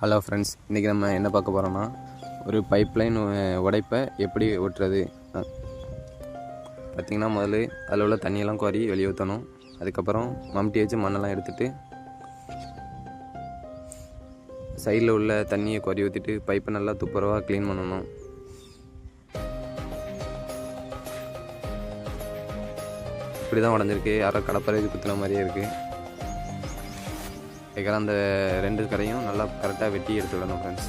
Hello friends இன்றைக்கி நம்ம என்ன பார்க்க போகிறோம்னா ஒரு பைப்லைன் உடைப்பை எப்படி ஒட்டுறது? பார்த்திங்கன்னா முதல்ல அதில் உள்ள தண்ணியெல்லாம் குறி வெளியே ஊற்றணும் அதுக்கப்புறம் மம்டி வச்சு மண்ணெல்லாம் எடுத்துட்டு சைடில் உள்ள தண்ணியை குறி ஊற்றிட்டு பைப்பை நல்லா துப்புரவாக க்ளீன் பண்ணணும். இப்படி தான் உடஞ்சிருக்கு. யாரோ கடப்பறை குத்துன மாதிரியே இருக்குது அதுக்கப்புறம் அந்த ரெண்டு கடையும் நல்லா கரெக்டாக வெட்டி எடுத்து விடணும் ஃப்ரெண்ட்ஸ்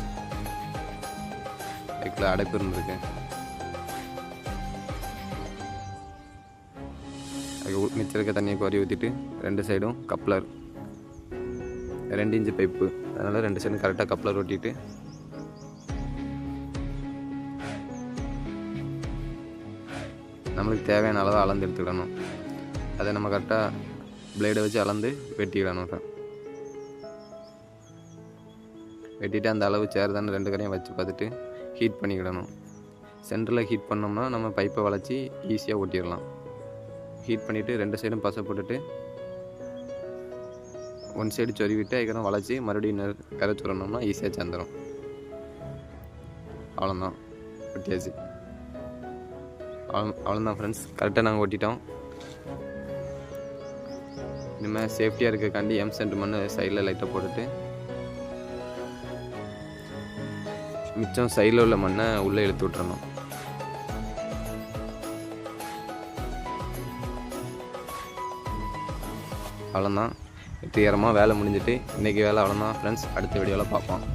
அதுக்குள்ள அடைப்பு இருந்திருக்கு. அதுக்கு மிச்சம் இருக்க தண்ணியை குறை ஊற்றிட்டு ரெண்டு சைடும் கப்ளர் ரெண்டு இன்ச்சு பைப்பு அதனால் ரெண்டு சைடும் கரெக்டாக கப்ளர் ஒட்டிட்டு. நம்மளுக்கு தேவையான அளவு அளந்து எடுத்துக்கிடணும். அதை நம்ம கரெக்டாக பிளேடை வச்சு அளந்து வெட்டிக்கிடணும் வெட்டிட்டு அந்த அளவு தானே ரெண்டு கரையும் வச்சு பார்த்துட்டு ஹீட் பண்ணிக்கிடணும். சென்டரில் ஹீட் பண்ணோம்னா நம்ம பைப்பை வளைச்சி ஈஸியாக ஓட்டிடலாம் ஹீட் பண்ணிவிட்டு ரெண்டு சைடும் பசை போட்டுட்டு ஒன் சைடு சொருவிட்டு அதுக்கப்புறம் வளைச்சி மறுபடியும் இன்னொரு கரை சுரணும்னா ஈஸியாக சேர்ந்துடும் அவ்வளோதான் ஒட்டியாச்சு. அவ்வளோ அவ்வளோதான் ஃப்ரெண்ட்ஸ் கரெக்டாக நாங்கள் ஓட்டிட்டோம் இனிமேல் சேஃப்டியாக இருக்கக்காண்டி எம் சென்ட் மண் சைடில் லைட்டாக போட்டுட்டு மிச்சம் சைடில் உள்ள மண்ணை உள்ளே இழுத்து விட்டுறணும். அவ்வளோதான் வெற்றிகரமாக வேலை முடிஞ்சிட்டு இன்றைக்கி வேலை அவ்வளோதான் ஃப்ரெண்ட்ஸ் அடுத்த வீடியோவில் பார்ப்போம்.